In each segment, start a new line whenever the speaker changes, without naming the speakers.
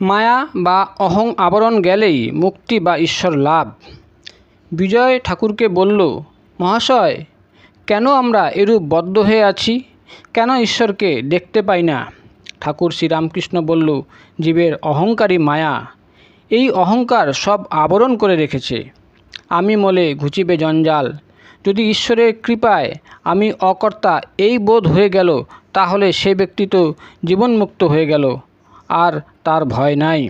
মায়া বা অহং আবরণ গেলেই মুক্তি বা ঈশ্বর লাভ। বিজয় ঠাকুরকে বলল, মহাশয়, কেন আমরা এরূপ বদ্ধ হয়ে আছি? কেন ঈশ্বরকে দেখতে পাই না? ঠাকুর শ্রীরামকৃষ্ণ বলল, জীবের অহংকারী মায়া, এই অহংকার সব আবরণ করে রেখেছে। আমি মলে ঘুচিবে জঞ্জাল। যদি ঈশ্বরের কৃপায় আমি অকর্তা এই বোধ হয়ে গেল, তাহলে সে ব্যক্তি তো জীবনমুক্ত হয়ে গেল। আর তার ভয় নাই।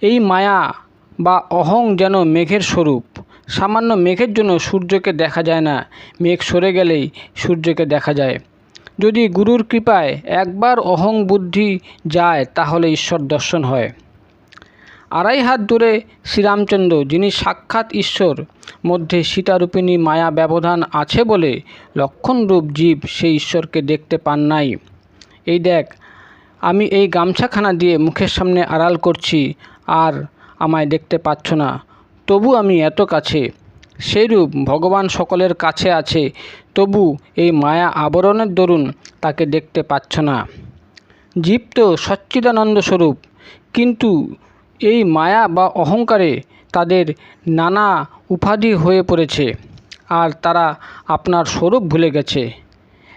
এই মায়া বা অহং যেন মেঘের স্বরূপ। সামান্য মেঘের জন্য সূর্যকে দেখা যায় না। মেঘ সরে গেলেই সূর্যকে দেখা যায়। যদি গুরুর কৃপায় একবার অহং বুদ্ধি যায়, তাহলে ঈশ্বর দর্শন হয়। আড়াই হাত দূরে শ্রীরামচন্দ্র, যিনি সাক্ষাৎ ঈশ্বর, মধ্যে সীতারূপিণী মায়া ব্যবধান আছে বলে লক্ষণরূপ জীব সেই ঈশ্বরকে দেখতে পান নাই। এই দেখ আমি এই গামছাখানা দিয়ে মুখের সামনে আড়াল করছি, আর আমায় দেখতে পাচ্ছ না। তবু আমি এত কাছে। সেইরূপ ভগবান সকলের কাছে আছে, তবু এই মায়া আবরণের দরুন তাকে দেখতে পাচ্ছ না। জীব তো সচ্চিদানন্দ স্বরূপ, কিন্তু এই মায়া বা অহংকারে তাদের নানা উপাধি হয়ে পড়েছে, আর তারা আপনার স্বরূপ ভুলে গেছে।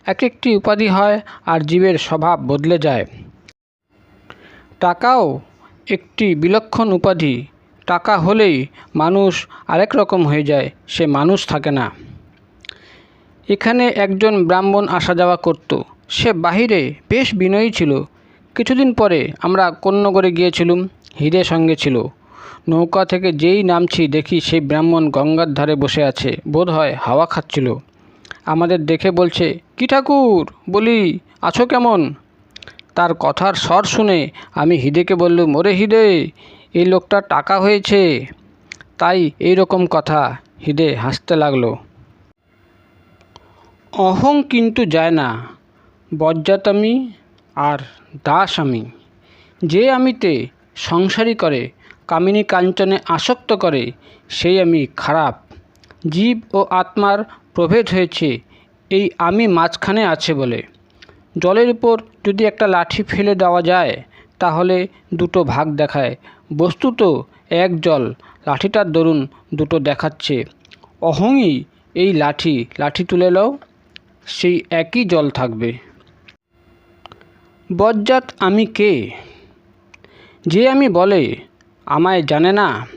এক একটি উপাধি হয়, আর জীবের স্বভাব বদলে যায়। টাকাও একটি বিলক্ষণ উপাধি। টাকা হলেই মানুষ আরেক রকম হয়ে যায়, সে মানুষ থাকে না। এখানে একজন ব্রাহ্মণ আসা যাওয়া করত। সে বাহিরে বেশ বিনয়ী ছিল। কিছুদিন পরে আমরা কন্যগরে গিয়েছিলুম, হিরে সঙ্গে ছিল। নৌকা থেকে যেই নামছি দেখি সেই ব্রাহ্মণ গঙ্গার ধারে বসে আছে বোধ হয় হাওয়া খাচ্ছিল। আমাদের দেখে বলছে, কি ঠাকুর? বলি, আছো কেমন? তার কথার স্বর শুনে আমি হিদেকে বললুম, ওরে হিদে এই লোকটা টাকা হয়েছে। তাই এই রকম কথা হিদে হাসতে লাগল। অহং কিন্তু যায় না বজ্জাত আমি আর দাস আমি যে আমিতে সংসারী করে, কামিনী কাঞ্চনে আসক্ত করে, সেই আমি খারাপ। জীব ও আত্মার প্রভেদ হয়েছে, এই আমি মাঝখানে আছে বলে। জলের উপর যদি একটা লাঠি ফেলে দেওয়া যায়, তাহলে দুটো ভাগ দেখায়। বস্তুত এক জল, লাঠিটার দরুন দুটো দেখাচ্ছে। অহংই এই লাঠি লাঠি তুলে লও, সেই একই জল থাকবে। বজ্জাত আমি কে? যে আমি বলে, আমায় জানে না,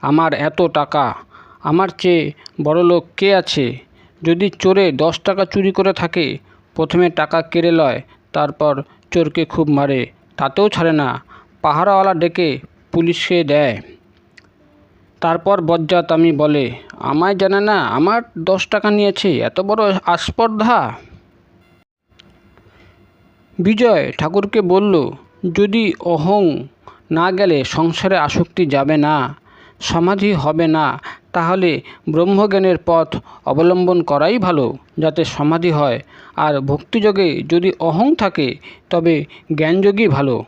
আমার এত টাকা, আমার চেয়ে বড়লোক কে আছে? যদি চোরে দশ টাকা চুরি করে থাকে প্রথমে টাকা কেড়ে লয়, তারপর চোরকে খুব মারে, তাতেও ছাড়ে না। পাহারাওয়ালা ডেকে পুলিশকে দেয়। তারপর বজ্জাত আমি বলে, আমায় জানে না, আমার দশ টাকা নিয়েছে, এত বড় আস্পর্ধা? বিজয় ঠাকুরকে বলল, যদি অহং না গেলে সংসারে আসক্তি যাবে না, সমাধি হবে না তাহলে ব্রহ্মজ্ঞানের পথ অবলম্বন করাই ভালো, যাতে সমাধি হয়। আর ভক্তিযোগে যদি অহং থাকে, তবে জ্ঞানযোগই ভালো।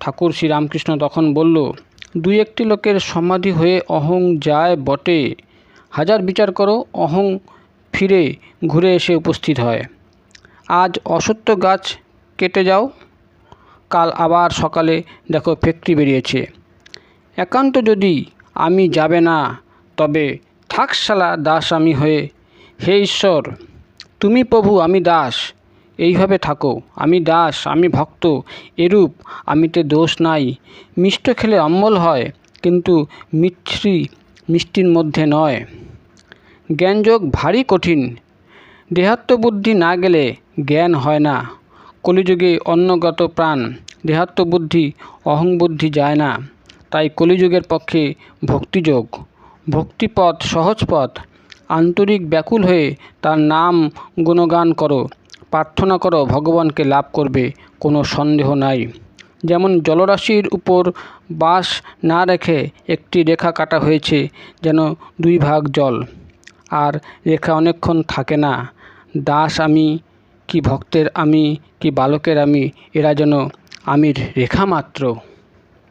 ঠাকুর শ্রীরামকৃষ্ণ তখন বলল, দুই একটি লোকের সমাধি হয়ে অহং যায় বটে। হাজার বিচার করো, অহং ফিরে ঘুরে এসে উপস্থিত হয়। আজ অসত্য গাছ কেটে যাও। কাল আবার সকালে দেখো ফ্যাক্টরি বেরিয়েছে। একান্ত যদি আমি যাবে না। তবে থাকশালা দাস আমি হয়ে। হে ঈশ্বর, তুমি প্রভু, আমি দাস। এইভাবে থাকো, আমি দাস, আমি ভক্ত। এরূপ আমিতে দোষ নাই। মিষ্ট খেলে অম্বল হয়, কিন্তু মিছরি মিষ্টির মধ্যে নয়। জ্ঞানযোগ ভারী কঠিন। দেহাত্মবুদ্ধি না গেলে জ্ঞান হয় না। কলিযুগে অন্নগত প্রাণ। দেহাত্মবুদ্ধি অহংবুদ্ধি যায় না। তাই কলিযুগের পক্ষে ভক্তিযোগ, ভক্তিপথ সহজ পথ, আন্তরিক ব্যাকুল হয়ে তার নাম গুণগান করো, প্রার্থনা করো ভগবানকে লাভ করবে, কোনো সন্দেহ নাই। যেমন জলরাশির উপর বাস না রেখে একটি রেখা কাটা হয়েছে যেন দুই ভাগ জল, আর রেখা অনেকক্ষণ থাকে না। দাস আমি কি ভক্তের আমি কি বালকের আমি, এরা যেন আমির রেখা মাত্র।